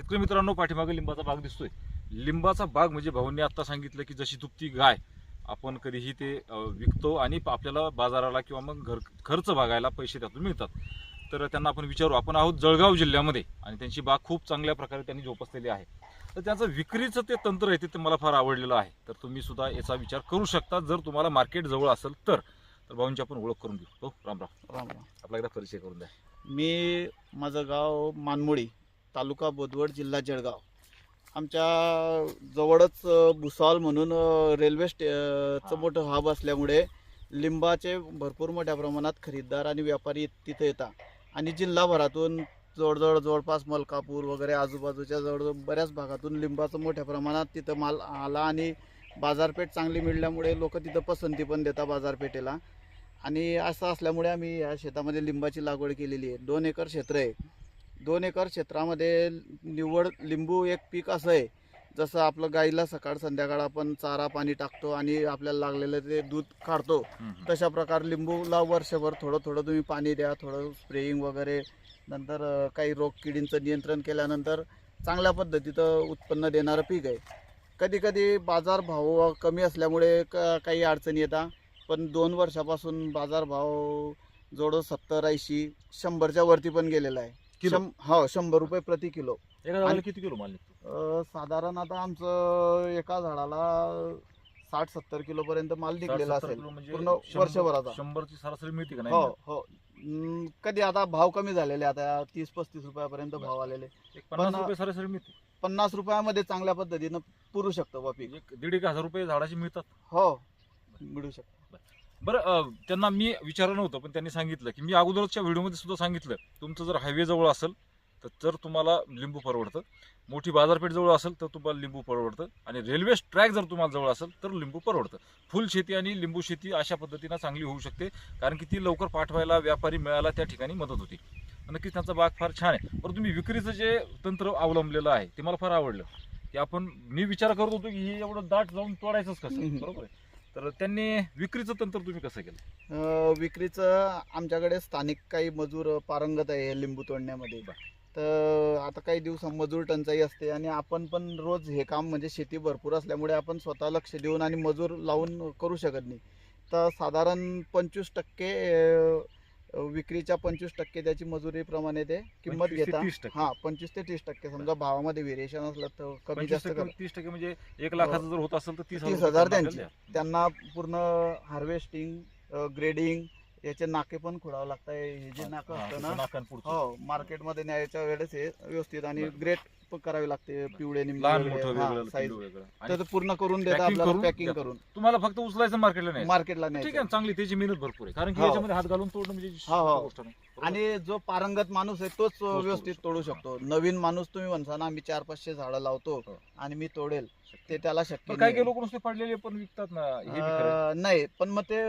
शेतकरी मित्रांनो पाठीमागे लिंबाचा बाग दिसतोय. लिंबाचा बाग म्हणजे भाऊंनी आता सांगितलं की जशी दुपती गाय आपण कधीही ते विकतो आणि आपल्याला बाजाराला किंवा मग घर खर्च भागायला पैसे त्यातून मिळतात. तर त्यांना आपण विचारू आपण आहोत जळगाव जिल्ह्यामध्ये आणि त्यांची बाग खूप चांगल्या प्रकारे त्यांनी जोपासलेली आहे. तर त्याचं विक्रीचं ते तंत्र आहे ते मला फार आवडलेलं आहे. तर तुम्ही सुद्धा याचा विचार करू शकता. जर तुम्हाला मार्केट जवळ असेल तर तर भाऊंची आपण ओळख करून देऊ हो राम राम. राम राम. आपला एकदा परिचय करून द्या. मी माझं गाव मानमोळी तालुका बोदवड जिल्हा जळगाव. आमच्या जवळच अ, भुसावळ म्हणून रेल्वे स्टे अ, चं हा. मोठं हब असल्यामुळे लिंबाचे भरपूर मोठ्या प्रमाणात खरीददार आणि व्यापारी तिथे येतात. आणि जिल्हाभरातून जवळजवळ जवळपास मलकापूर वगैरे आजूबाजूच्या जवळ बऱ्याच भागातून लिंबाचं मोठ्या प्रमाणात तिथं माल आला आणि बाजारपेठ चांगली मिळाल्यामुळे लोक तिथं पसंती पण देतात बाजारपेठेला. आणि असं असल्यामुळे आम्ही या शेतामध्ये लिंबाची लागवड केलेली आहे. दोन एकर क्षेत्र आहे. दोन एकर क्षेत्रामध्ये निव्वळ लिंबू एक पीक असं आहे. जसं आपलं गाईला सकाळ संध्याकाळ आपण चारा पाणी टाकतो आणि आपल्याला लागलेलं ते दूध काढतो. तशा प्रकार लिंबूला वर्षभर थोडं थोडं तुम्ही पाणी द्या थोडं स्प्रेइंग वगैरे नंतर काही रोग किडींचं नियंत्रण केल्यानंतर चांगल्या पद्धतीचं उत्पन्न देणारं पीक आहे. कधी कधी बाजारभाव कमी असल्यामुळे क काही अडचणी येतात पण दोन वर्षापासून बाजारभाव जवळ सत्तर ऐंशी शंभरच्या वरती पण गेलेला आहे. किलो? शं हो शंभर रुपये प्रति किलो. एका झाडाला किती किलो माल निघतो? अं, साधारण आता आमचं एका झाडाला साठ सत्तर किलो पर्यंत माल निघलेला 60-70 असेल. किलो म्हणजे पूर्ण शंभर- वर्षभराचा. शंभरची सरासरी मिळते का हो नाही? हो हम्म, कधी आता भाव कमी झालेले आता तीस पस्तीस रुपयापर्यंत. भाव आलेले. एक पन्नास रुपये सरासरी मिळते. पन्नास रुपयामध्ये चांगल्या पद्धतीनं पुरू शकतो बा पीक. एक दीड एक हजार रुपये झाडाची मिळतात. हो मिळू शकतो. बरं त्यांना मी विचारलं नव्हतं पण त्यांनी सांगितलं की मी अगोदरच्या व्हिडिओमध्ये सुद्धा सांगितलं तुमचं जर हायवे जवळ असेल तर तर तुम्हाला लिंबू परवडतं. मोठी बाजारपेठ जवळ असेल तर तुम्हाला लिंबू परवडतं. आणि रेल्वे ट्रॅक जर तुम्हाला जवळ असेल तर लिंबू परवडतं. फुल शेती आणि लिंबू शेती अशा पद्धतीनं चांगली होऊ शकते कारण की ती लवकर पाठवायला व्यापारी मिळायला त्या ठिकाणी मदत होती. नक्कीच त्यांचा बाग फार छान आहे. पण तुम्ही विक्रीचं जे तंत्र अवलंबलेलं आहे ते मला फार आवडलं. की आपण मी विचार करत होतो की हे एवढं दाट जाऊन तोडायचंच कसं. बरोबर आहे. तर त्यांनी विक्रीचं तंत्र तुम्ही कसं केलं? अं, विक्रीचं आमच्याकडे स्थानिक काही मजूर पारंगत आहे लिंबू तोडण्यामध्ये. तर आता काही दिवस मजूर टंचाई असते आणि आपण पण रोज हे काम म्हणजे शेती भरपूर असल्यामुळे आपण स्वतः लक्ष देऊन आणि मजूर लावून करू शकत नाही. तर साधारण पंचवीस टक्के अं, विक्रीच्या पंचवीस टक्के त्याची मजुरीप्रमाणे ते किंमत 25 ते घेता 30 टक्के. हा पंचवीस ते तीस टक्के समजा भावामध्ये व्हेरिएशन असलं तर कमी पंचवीस जास्त टक्के कर तीस टक्के म्हणजे एक लाखाचं जर होत असेल तर तीस तीस हजार त्यांची त्यांना पूर्ण हार्वेस्टिंग ग्रेडिंग याचे नाके पण खोडावं लागतात हे जे. नाकं हा, असतं ना नाकांपुढचं. हो मार्केटमध्ये न्यायच्या वेळेस हे व्यवस्थित आणि बरं. ग्रेट करावे लागते पिवळे निंबे लहान वगैरे, मोठं वेगळं size. किलो वेगळं आणि तर ते पूर्ण करून देतात packing आपल्याला करून पॅकिंग. करून तुम्हाला फक्त उचलायचं मार्केटला नाही मार्केटला ठीक आहे न्यायचं ना, चांगली त्याची मेहनत भरपूर आहे कारण की हो. याच्यामध्ये हात घालून तोडणं म्हणजे हो, हो. सोपी गोष्ट नाही. बरोबर? आणि जो पारंगत माणूस आहे तोच तोडू व्यवस्थित शकतो. तोडू शकतो नवीन माणूस तुम्ही म्हणता ना आम्ही चार पाचशे झाडं लावतो हो. आणि मी तोडेल ते त्याला शक्य पण काही नाही. काही लोक नुसते पडलेले पण विकतात ना हे बी खरं आहे. अं, नाही पण मग ते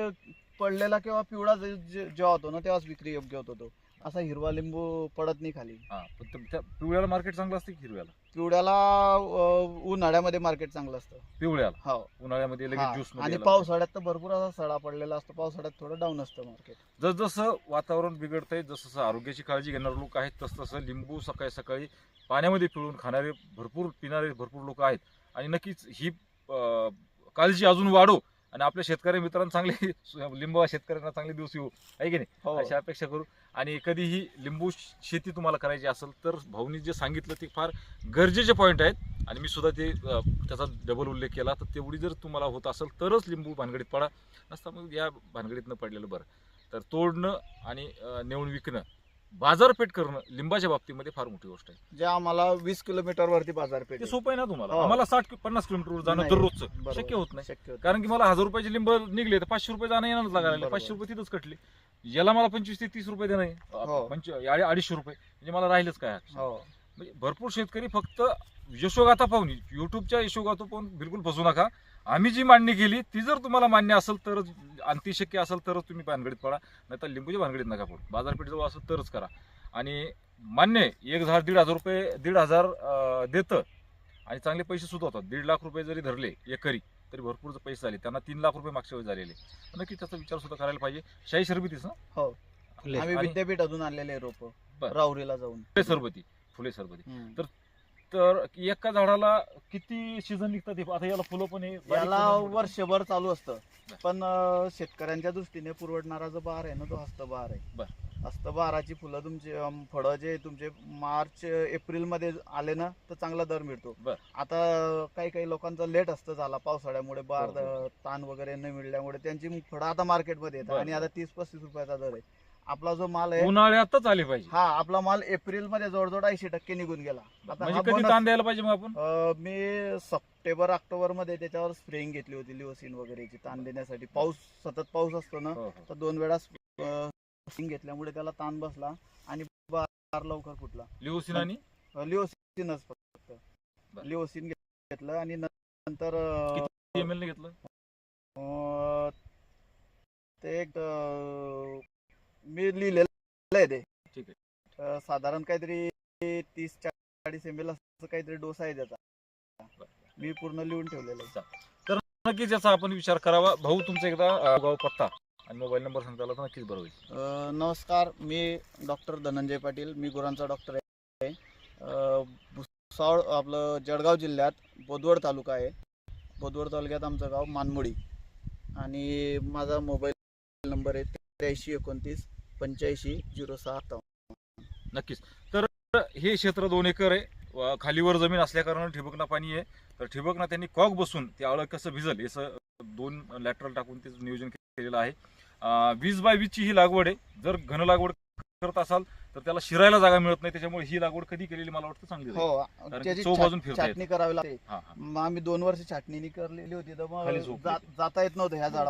पडलेला किंवा पिवळा जे- जे- जेव्हा होतो ना तेव्हाच विक्री योग्य होतो तो असा हिरवा लिंबू पडत नाही खाली. हा, पण त्या पिवळ्याला मार्केट चांगलं असतं की हिरव्याला? पिवळ्याला अं, उन्हाळ्यामध्ये मार्केट चांगलं असतं. पिवळ्याला? हो. उन्हाळ्यामध्ये. लगेच ज्यूस आणि पावसाळ्यात तर भरपूर असा सडा पडलेला असतो. पावसाळ्यात थोडं डाऊन असतं मार्केट जसजसं वातावरण बिघडतंय जसं जसं आरोग्याची काळजी घेणारे लोक आहेत तसं तसं लिंबू सकाळी सकाळी पाण्यामध्ये पिळून खाणारे भरपूर पिणारे भरपूर लोक आहेत. आणि नक्कीच ही अं, काळजी अजून वाढो. आणि आपल्या शेतकरी मित्रांना चांगले लिंबू शेतकऱ्यांना चांगले दिवस येऊ. आहे की नाही? हो. अशी अपेक्षा करू. आणि कधीही लिंबू शेती तुम्हाला करायची असेल तर भाऊनी जे सांगितलं ते फार गरजेचे पॉईंट आहेत. आणि मी सुद्धा ते त्याचा डबल उल्लेख केला. तर तेवढी जर तुम्हाला होत असेल तरच लिंबू भानगडीत पडा. नसता मग या भानगडीतनं पडलेलं बरं. तर तोडणं आणि नेऊन विकणं बाजारपेठ करणं लिंबाच्या बाबतीमध्ये फार मोठी गोष्ट आहे जे आम्हाला वीस किलोमीटर वरती बाजारपेठ ते आहे. सोपं आहे ना तुम्हाला हो. आम्हाला साठ पन्नास किलोमीटरवर जाणं नाही, दररोजचं बरोबर. शक्य होत नाही शक्य होत कारण की मला हजार रुपयाचे लिंब निघले तर पाचशे रुपये जाणं येणार लागायला लागले. बरोबर. पाचशे रुपये तिथंच कटले याला मला पंचवीस ते तीस रुपये देणं हो. आहे पंच अडी- अडीचशे रुपये म्हणजे मला राहिलंच काय हो म्हणजे भरपूर शेतकरी फक्त यशोगाथा पाहून युट्यूबच्या यशोगाथा पाहून बिलकुल फसू नका. आम्ही जी मांडणी केली ती जर तुम्हाला मान्य असेल तरच अंती शक्य असेल तरच तुम्ही भानगडीत पडा नाही तर लिंबूच्या भानगडीत नका पडू. बाजारपेठ जवळ असेल तरच करा. आणि मान्य एक झाड दीड हजार रुपये दीड हजार देतं आणि चांगले पैसे सुद्धा होतात. दीड लाख रुपये जरी धरले एकरी तरी भरपूर पैसे झाले त्यांना तीन लाख रुपये मागच्या वेळी झालेले. नक्की त्याचा विचार सुद्धा करायला पाहिजे. शाही सरबतीच ना? हो. आम्ही आणि विद्यापीठातून आणलेले रोप. राहुरीला जाऊन. सरबती. फुले सरबती. तर तर एका झाडाला किती सीझन निघतात हे? आता याला फुलं पण बारीक याला फुलं वर्षभर चालू असतं बर. पण अं, शेतकऱ्यांच्या दृष्टीने पुरवडणारा जो बहार आहे ना तो हस्तबहार बर. आहे हस्तबहाराची फुलं तुमचे अं, फळं जे तुमचे मार्च एप्रिलमध्ये आले ना तर चांगला दर मिळतो बर. आता काही काही लोकांचा लेट असतं झाला पावसाळ्यामुळे बार हो, हो. ताण वगैरे न मिळल्यामुळे त्यांची फळं आता मार्केटमध्ये येतात बर, आणि बर. आता तीस पस्तीस रुपयाचा दर आहे आपला जो माल आहे उन्हाळ्यातच आले पाहिजे. हा आपला माल एप्रिलमध्ये जवळजवळ ऐंशी टक्के निघून गेला. म्हणजे हा कधी bonus- पाहिजे मग आपण? अ, मी सप्टेंबर ऑक्टोबरमध्ये त्याच्यावर स्प्रेइंग घेतली होती लिओसिन वगैरेची ताण देण्यासाठी. पाऊस सतत पाऊस असतो ना हो, हो. तर दोन वेळा स्प्रेइंग घेतल्यामुळे त्याला ताण बसला आणि बार लवकर फुटला. लिओसिन आणि? अ, लिओसिनच फक्त. बरं. लिओसिन घेतलं आणि नंतर अ, एम एल ने घेतलं? अ, ते एक अ, मी लिहिलेलं आहे ते. ठीक अ, साधारण काहीतरी तीस चाळीस एम एल असं काहीतरी डोस आहे त्याचा. मी पूर्ण लिहून ठेवलेलं आहे. नक्कीच याचा आपण विचार करावा. भाऊ तुमचा एकदा अं, गाव पत्ता आणि मोबाईल नंबर सांगता आला तर नक्कीच बरं होईल. अ, नमस्कार. मी डॉक्टर धनंजय पाटील. मी गुरांचा डॉक्टर आहे. अ, भुसावळ आपलं जळगाव जिल्ह्यात बोदवड तालुका आहे. बोदवड तालुक्यात आमचं गाव मानमोडी. आणि माझा मोबाईल नंबर आहे त्र्याऐंशी एकोणतीस पंच्याऐंशी झिरो सहा अठ्ठावन्न. नक्कीच. तर हे क्षेत्र दोन एकर आहे. खालीवर जमीन असल्या कारणाने ठिबकना पाणी आहे. तर ठिबकना त्यांनी कॉक बसून ते आळं कसं भिजल याचं दोन लॅटरल टाकून त्याचं नियोजन केलेलं आहे. वीस बाय वीसची ही लागवड आहे. जर घन लागवड करत असाल तर त्याला शिरायला जागा मिळत नाही. त्याच्यामुळे ही लागवड कधी केलेली मला वाटतं चांगली. हो बाजून छाटणी करावी लागते. हा, हा. आम्ही दोन वर्ष छाटणी करलेली होती तर ती. जाता येत. नव्हतं ह्या झाडा